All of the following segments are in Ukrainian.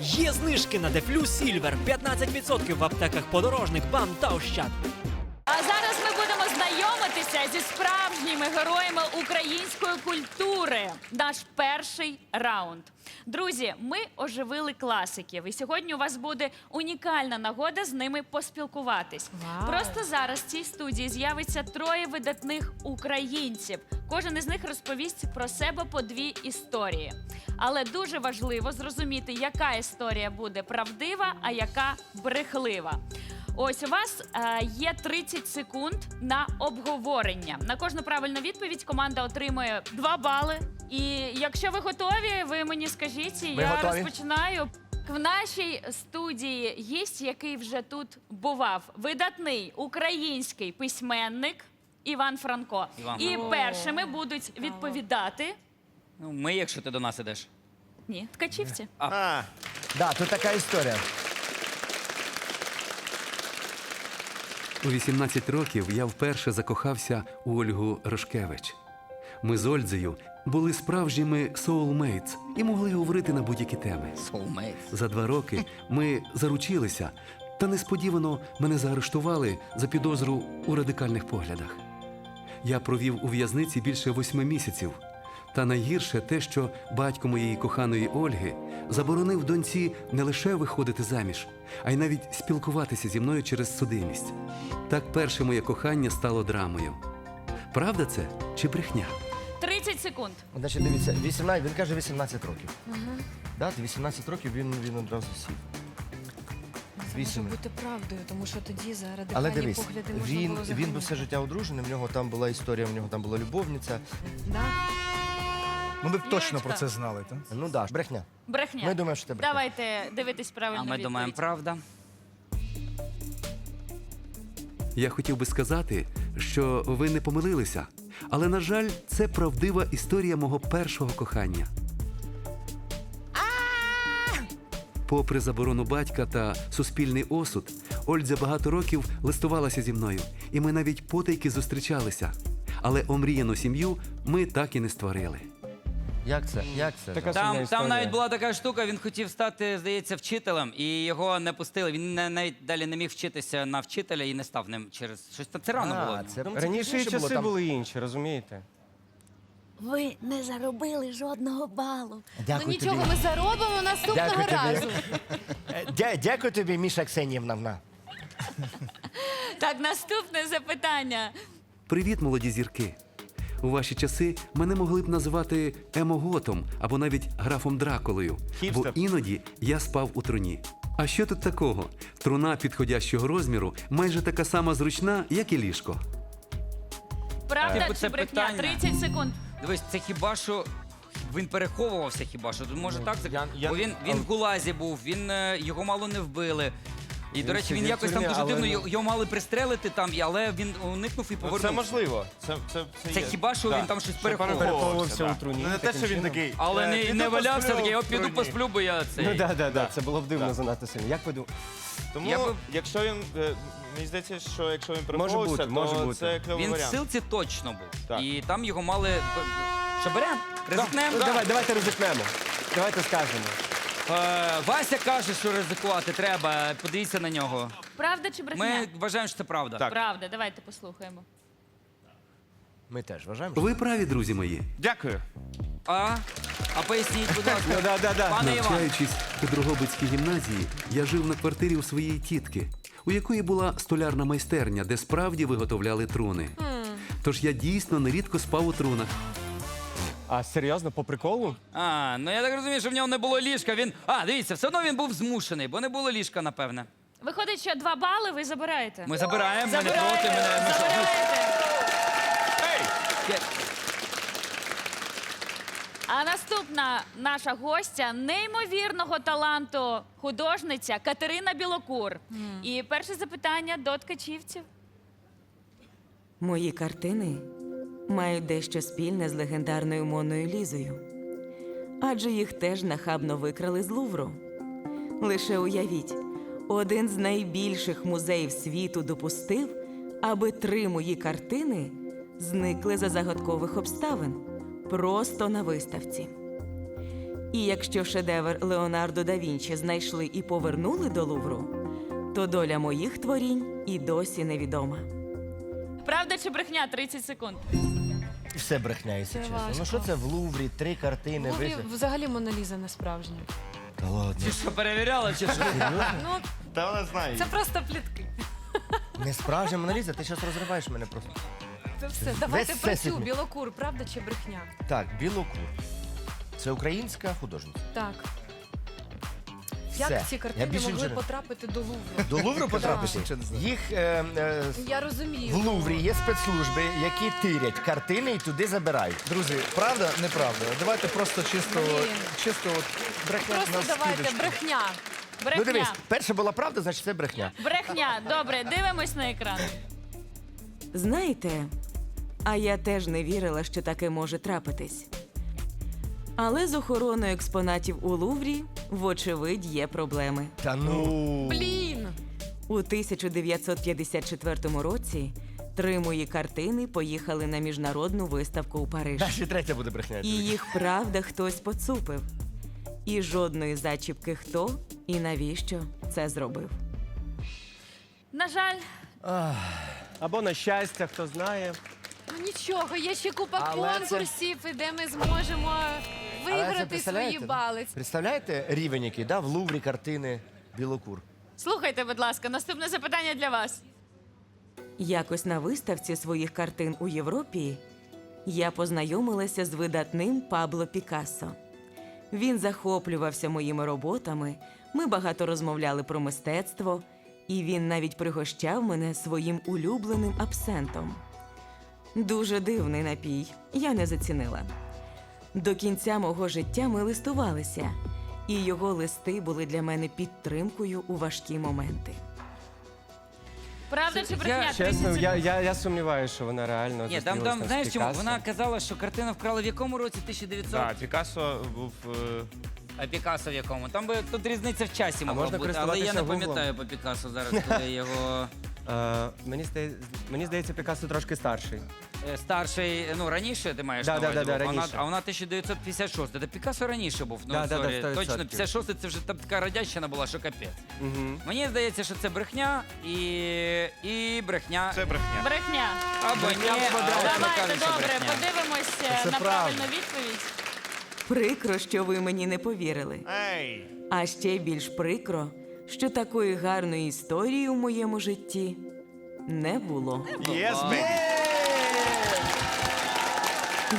Є знижки на Дефлю Сільвер 15% в аптеках подорожник, бам та ощад. Знайомитися зі справжніми героями української культури. Наш перший раунд. Друзі, ми оживили класиків, і сьогодні у вас буде унікальна нагода з ними поспілкуватись. Просто зараз в цій студії з'явиться троє видатних українців. Кожен із них розповість про себе по дві історії. Але дуже важливо зрозуміти, яка історія буде правдива, а яка брехлива. Ось у вас е, є 30 секунд на обговорення. На кожну правильну відповідь команда отримує 2 бали. І якщо ви готові, ви мені скажіть, і Ми я готові. розпочинаю. В нашій студії гість, який вже тут бував, видатний український письменник Іван Франко. Іван І першими будуть відповідати. Ну, ми, якщо ти до нас ідеш. Ні, ткачівці. А, да, тут така історія. У 18 років я вперше закохався у Ольгу Рошкевич. Ми з Ольдзею були справжніми soulmates і могли говорити на будь-які теми. Soulmates. За два роки ми заручилися, та несподівано мене заарештували за підозру у радикальних поглядах. Я провів у в'язниці більше восьми місяців. Та найгірше те, що батько моєї коханої Ольги заборонив доньці не лише виходити заміж, а й навіть спілкуватися зі мною через судимість. Так перше моє кохання стало драмою. Правда це чи брехня? 30 секунд. Значить, дивіться, 18, він каже 18 років. Да, 18 років він, він одразу сів. Це Вісім. може бути правдою, тому що тоді за Але радикальні дивись, погляди можна він, було він загинути. був все життя одружений, в нього там була історія, в нього там була любовниця. Да? Ну, ми б точно про це знали, так? Ну да, брехня. Брехня. Ми думаємо, що це брехня. Давайте дивитись правильно. А ми думаємо, правда. Я хотів би сказати, що ви не помилилися, але, на жаль, це правдива історія мого першого кохання. Попри заборону батька та суспільний осуд, Ольдзя багато років листувалася зі мною, і ми навіть потайки зустрічалися. Але омріяну сім'ю ми так і не створили. Як це? Як це? Така Там, там навіть була така штука, він хотів стати, здається, вчителем, і його не пустили. Він не, навіть далі не міг вчитися на вчителя і не став ним через щось. Це рано було. А, це, це Раніше пізніше часи там. були інші, розумієте? Ви не заробили жодного балу. Дякую ну нічого, тобі. ми заробимо наступного Дякую тобі. разу. Е, дя- Дякую тобі, Міша Ксенівна. Так, наступне запитання. Привіт, молоді зірки! У ваші часи мене могли б називати емоготом або навіть графом Дракулою, бо іноді я спав у труні. А що тут такого? Труна підходящого розміру майже така сама зручна, як і ліжко. Правда Типу, чи це брехня? питання. 30 секунд. Дивись, це хіба що. Він переховувався хіба що. Може так? Ну, я- я- Бо він, він в гулазі був, він, е, його мало не вбили. І, до речі, він сидів в якось там тюрмі, дуже але дивно, ну- його- його мали пристрелити там, і- але він уникнув і Ну, повернувся. це можливо. Це, це, це, Це є. хіба що Да. він там щось Що переховував. Переховувався да. у труні, Ну, не те, таким що він чином. такий. Але е, не, піду не валявся, посплю такий, в піду труні». посплю, бо я цей. Ну так, так, так. Це було б дивно занадто сильно. Як ви думаєте? Тому, Я би- якщо він, е, мені здається, що якщо він Може переховувався, може то бути. це кльовий Він в варіант. силці точно був. Так. І там його мали. Що берем? Ризикнемо? Ну, давай, давайте ризикнемо. Давайте скажемо. Е, Вася каже, що ризикувати треба. Подивіться на нього. Правда чи брехня? Ми вважаємо, що це правда. Так. Правда, давайте послухаємо. Ми теж вважаємо. що- Ви праві, друзі мої. Дякую. А? А поясніть, будь ласка. Ну да, да, да. Пане Іван. Навчаючись у Дрогобицькій гімназії, я жив на квартирі у своєї тітки, у якої була столярна майстерня, де справді виготовляли труни. Тож я дійсно нерідко спав у трунах. А серйозно, по приколу? А, ну я так розумію, що в нього не було ліжка. Він. А, дивіться, все одно він був змушений, бо не було ліжка, напевне. Виходить, що 2 бали ви забираєте. Ми забираємо, ми не проти. Ми не... ми що, забираєте. А наступна наша гостя неймовірного таланту художниця Катерина Білокур. І перше запитання до ткачівців. Мої картини мають дещо спільне з легендарною Моною Лізою. Адже їх теж нахабно викрали з Лувру. Лише уявіть, один з найбільших музеїв світу допустив, аби три мої картини зникли за загадкових обставин просто на виставці. І якщо шедевр Леонардо да Вінчі знайшли і повернули до Лувру, то доля моїх творінь і досі невідома. Правда чи брехня? 30 секунд. Все брехня, якщо Це чесно. важко. Ну що це в Луврі, три картини, Луврі виси- взагалі Моналіза не справжня. Та ладно. Ти що перевіряла, чи що? Ну, Та вона знає. це просто плітки. Не справжня Моналіза, ти зараз розриваєш мене просто. Це все. Давайте про цю білокур, правда чи брехня? Так, Білокур. Це українська художниця. Так. Все. Як ці Я картини більше могли нічого- потрапити до Лувру? До Лувру потрапити? Не знаю. Їх е, е, Я розумію. в Луврі є спецслужби, які тирять картини і туди забирають. Друзі, правда, неправда? Давайте просто чисто, Блін. чисто от брехня Просто на давайте скидочку. брехня. Брехня. Ну дивись, перша була правда, значить це брехня. Брехня. Добре, дивимось на екран. Знаєте, а я теж не вірила, що таке може трапитись. Але з охороною експонатів у Луврі, вочевидь, є проблеми. Та ну. Блін! У 1954 році три мої картини поїхали на міжнародну виставку у Париж. Далі третя буде брехня. І їх правда хтось поцупив. І жодної зачіпки хто і навіщо це зробив. На жаль, Або на щастя, хто знає. Ну нічого, є ще купа Але це- конкурсів, і де ми зможемо Але це виграти свої представляєте? бали. Представляєте рівень який, да? В Луврі картини Білокур. слухайте, будь ласка, наступне запитання для вас. Якось на виставці своїх картин у Європі я познайомилася з видатним Пабло Пікассо. Він захоплювався моїми роботами, ми багато розмовляли про мистецтво, і він навіть пригощав мене своїм улюбленим абсентом. Дуже дивний напій, я не зацінила. До кінця мого життя ми листувалися, і його листи були для мене підтримкою у важкі моменти. Правда чи брехня? 30 Чесно, секунд. я, я, я сумніваюся, що вона реально Ні, там, зустрілась там з знаєш чому? Пікассо. Вона казала, що картину вкрали в якому році? 1900? Так, Пікассо був. е, А Пікассо в якому? Там би тут різниця в часі могла можна бути, але я не пам'ятаю по Пікассо зараз, коли його Е, мені, здається, мені здається, Пікассо трошки старший. Е, старший, ну раніше ти маєш Да, на да, увазі, да, да, був, а вона- раніше. а вона 1956. Та Пікассо раніше був. Ну, Да, да, да, сорі, 100%. точно 56 це вже там така радянщина була, що капець. Угу. Мені здається, що це брехня і, і брехня. Це брехня. Брехня. Або ні, але Давайте, кажуть, що добре, брехня. подивимось е, Це на правда. правильну відповідь. Прикро, що ви мені не повірили. Ей! А ще більш прикро, що такої гарної історії у моєму житті не було. Єс, бейбі!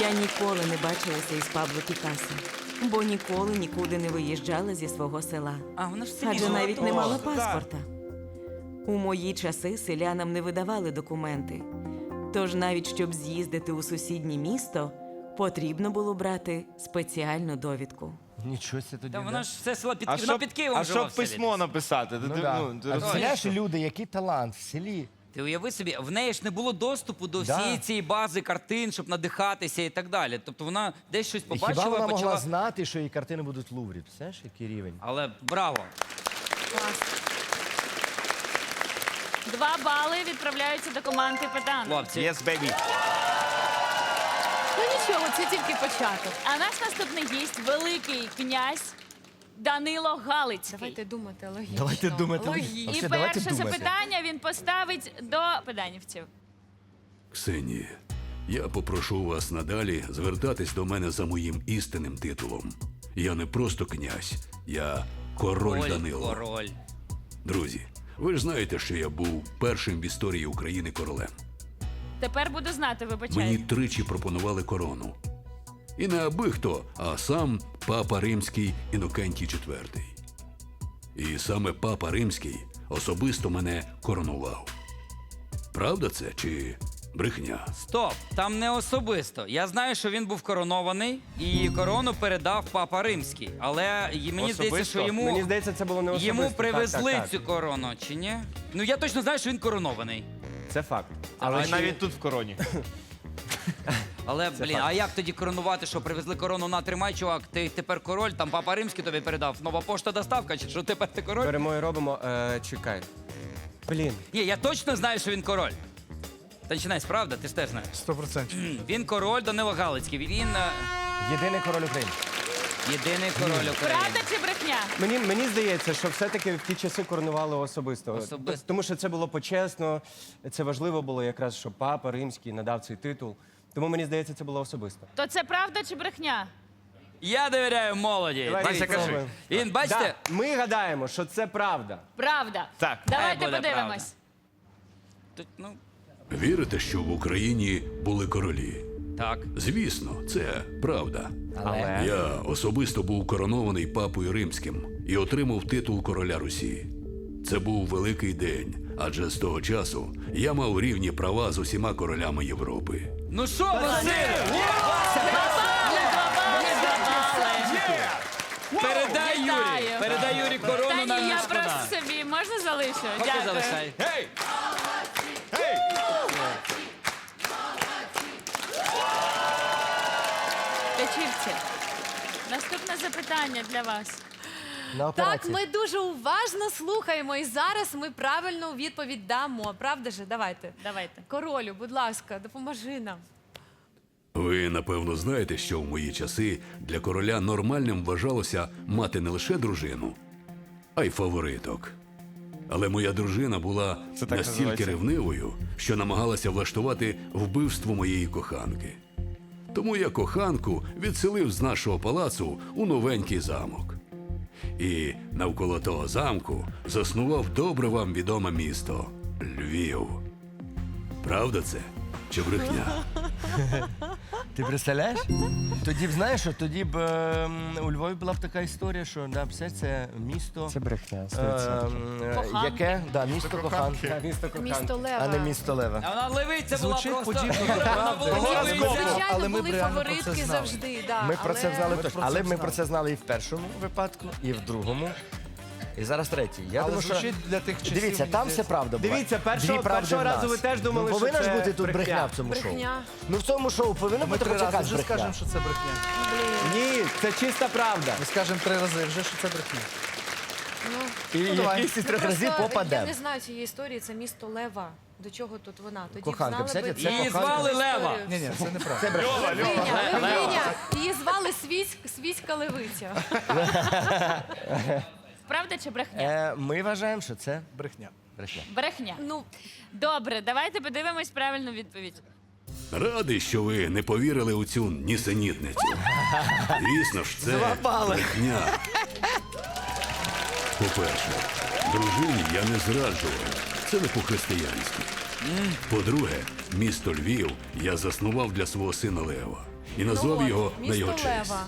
Я ніколи не бачилася із Пабло Пікассо, бо ніколи нікуди не виїжджала зі свого села. А вона ж селі Адже навіть не мала паспорта. У мої часи селянам не видавали документи. Тож навіть щоб з'їздити у сусіднє місто, потрібно було брати спеціальну довідку. Нічого це тоді. Та да? вона ж все село під, А вона щоб, під Києвом а жила щоб в селі. письмо написати? Ти, Ну, ти, да. ну, ти а розумієш? представляєш, люди, який талант в селі. Ти уяви собі, в неї ж не було доступу до Да. всієї цієї бази картин, щоб надихатися і так далі. Тобто вона десь щось І побачила, хіба вона почала. могла знати, що її картини будуть в Луврі? Представляєш, який рівень? Але браво! Два бали відправляються до команди Петана. Хлопці, Єс, бейбі! Ну нічого, це тільки початок. А наш наступний гість великий князь Данило Галицький. Давайте думати логічно. Давайте думати Логічно. І Вообще, давайте перше думати. запитання він поставить до педанівців. Ксенія, я попрошу вас надалі звертатись до мене за моїм істинним титулом. Я не просто князь, я король, король, Данило. король. Друзі, ви ж знаєте, що я був першим в історії України королем. Тепер буду знати, Мені тричі пропонували корону. І не аби хто, а сам папа Римський Інокентій IV. І саме папа Римський особисто мене коронував. Правда це чи брехня? Стоп, там не особисто. Я знаю, що він був коронований, і корону передав папа римський. Але й- мені здається, що йому, Мені здається, це було не особисто. йому Так, привезли так, так. цю корону, чи ні? Ну я точно знаю, що він коронований. Це факт. Але Але чи- навіть тут в короні. Але блін, а як тоді коронувати? Що привезли корону на тримай, чувак? Ти тепер король, там папа римський тобі передав. Нова пошта доставка, чи що тепер ти король? беремо і робимо. Е, чекай. Блін. Ні, я точно знаю, що він король. Та починайся, правда? Ти ж теж знаєш. Сто процентів. Він король Данило Галицький. Він. е, Єдиний король України. Єдиний король України. Правда чи брехня? Мені, мені здається, що все-таки в ті часи коронували особисто. Особисто. Т- Тому що це було почесно, це важливо було якраз, що папа римський надав цей титул. Тому мені здається, це було особисто. То це правда чи брехня? Я довіряю молоді. Давай, спробуємо. Він, бачите, Да, ми гадаємо, що це правда. Правда. Так. Давайте буде подивимось. тут, ну, Вірите, що в Україні були королі? так. Звісно, це правда. Але Я особисто був коронований папою римським і отримав титул короля Русі. Це був великий день, адже з того часу я мав рівні права з усіма королями Європи. Ну що, Василь? Передай Юрі. Передай Юрі Та корону ні, на я просто собі. Можна залишу? Поки Дякую. залишай. Гей! Печівці. Наступне запитання для вас. На Так, операції. ми дуже уважно слухаємо, і зараз ми правильну відповідь дамо. Правда же? Давайте. Давайте. Королю, будь ласка, допоможи нам. Ви напевно знаєте, що в мої часи для короля нормальним вважалося мати не лише дружину, а й фавориток. Але моя дружина була Це так настільки називається? ревнивою, що намагалася влаштувати вбивство моєї коханки. Тому я коханку відселив з нашого палацу у новенький замок. І навколо того замку заснував добре вам відоме місто Львів. Правда це чи брехня? Ти представляєш? Тоді б знаєш, що тоді б ем, у Львові була б така історія, що да, все це місто. це брехня. ем, е, Коханки. яке? Да, місто коханки, Так, місто коханки. Місто Лева. а не місто Леве. А вона левиця була Звучить просто. подібно до Вона правди. була левиця. Звичайно, Але ми б були реально про це фаворитки знали. завжди. Да, Ми про це знали Ми точно. про це Але ми про це знали і в першому випадку, і в другому. І зараз третій. Я Але думаю, що... звучить для тих часів, Дивіться, там все правда була. Дивіться, першого- Дві правди першого в нас. разу ви теж думали, ну, що повинна це ж бути тут брехня. брехня в цьому шоу. Брехня. Ну в цьому шоу повинна Ми бути три хоч рази якась вже брехня. скажемо, що це брехня. Ні, це чиста правда. Ми скажемо три рази вже, що це брехня. І Ну, давай. якийсь із трьох Просто разів Я попаде. не знаю цієї історії, це місто Лева. До чого тут вона? Тоді б Коханка, знали би це Її коханка. звали Лева. Ні, ні, це неправда. Левиня, Левиня. Її звали Свіськ, Свіська Левиця. Правда чи брехня? Е, ми вважаємо, що це Брехня. брехня. Брехня. Ну, Добре, давайте подивимось правильну відповідь. Радий, що ви не повірили у цю нісенітницю. Звісно ж, це брехня. По-перше, дружині я не зраджував. Це не по-християнськи. По-друге, місто Львів я заснував для свого сина Лева і назвав ну, його на його честь. Лева.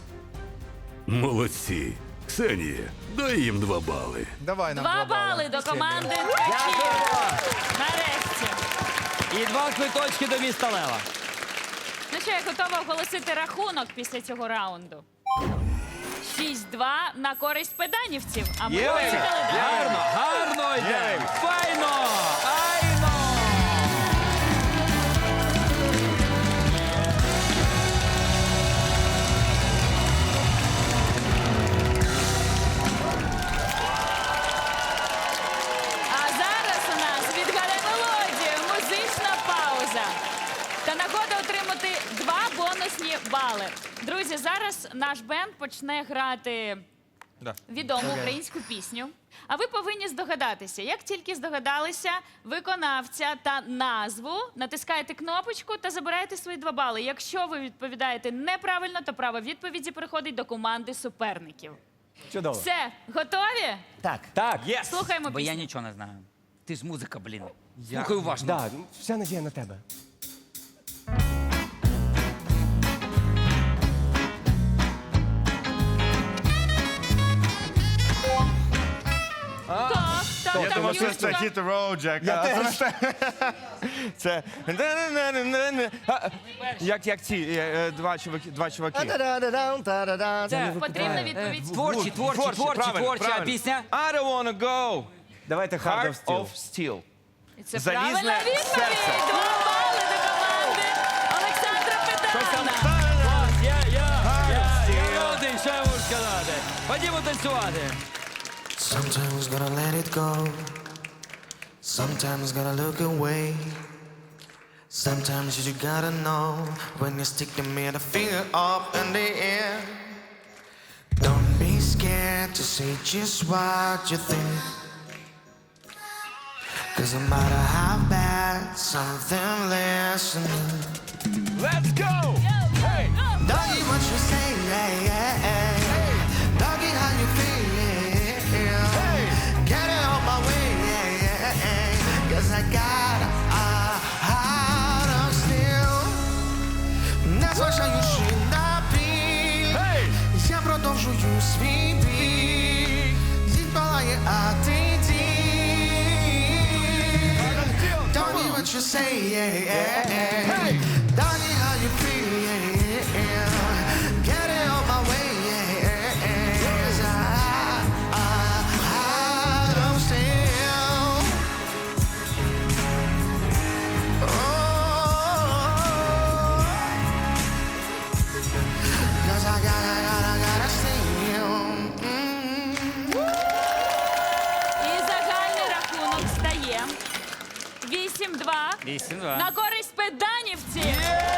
Молодці. Ксенія, дай їм два бали. Давай нам Два два бали до команди. Нарешті. І два квиточки до міста Лева. Ну що, я готова оголосити рахунок після цього раунду. 6-2 на користь педанівців. А ми Є поїхали далі. Гарно, гарно йде. Файно! Отримати два бонусні бали. Друзі, зараз наш бенд почне грати Да. відому українську пісню. А ви повинні здогадатися. Як тільки здогадалися виконавця та назву, натискаєте кнопочку та забираєте свої два бали. Якщо ви відповідаєте неправильно, то право відповіді переходить до команди суперників. Чудово. Все, готові? Так. Так. Слухаємо Бо я пісню. нічого не знаю. Ти ж музика, блін. Слухай уважно. Да, ну, вся надія на тебе. Так, так, Я думав, це Я А, теж. Це... А, Як, як ці е, е, два чуваки, два чуваки. Це Потрібна відповідь. Творчі, творчі, творчі, правильно, пісня. I don't wanna go. Давайте Hard Heart of Steel. of Steel. І Це Залізне правильна відповідь. серце. Два бали до команди Олександра Петана. Я, я, я, я один, що я можу сказати. Ходімо танцювати. Sometimes gonna let it go. Sometimes gonna look away. Sometimes you just gotta know when you stick the middle finger up in the air. Don't be scared to say just what you think. Cause no matter how bad something listening. Let's go! зважаючи на біль, я продовжую свій бій, Дід палає, а. Don't even just say yeah, yeah, yeah.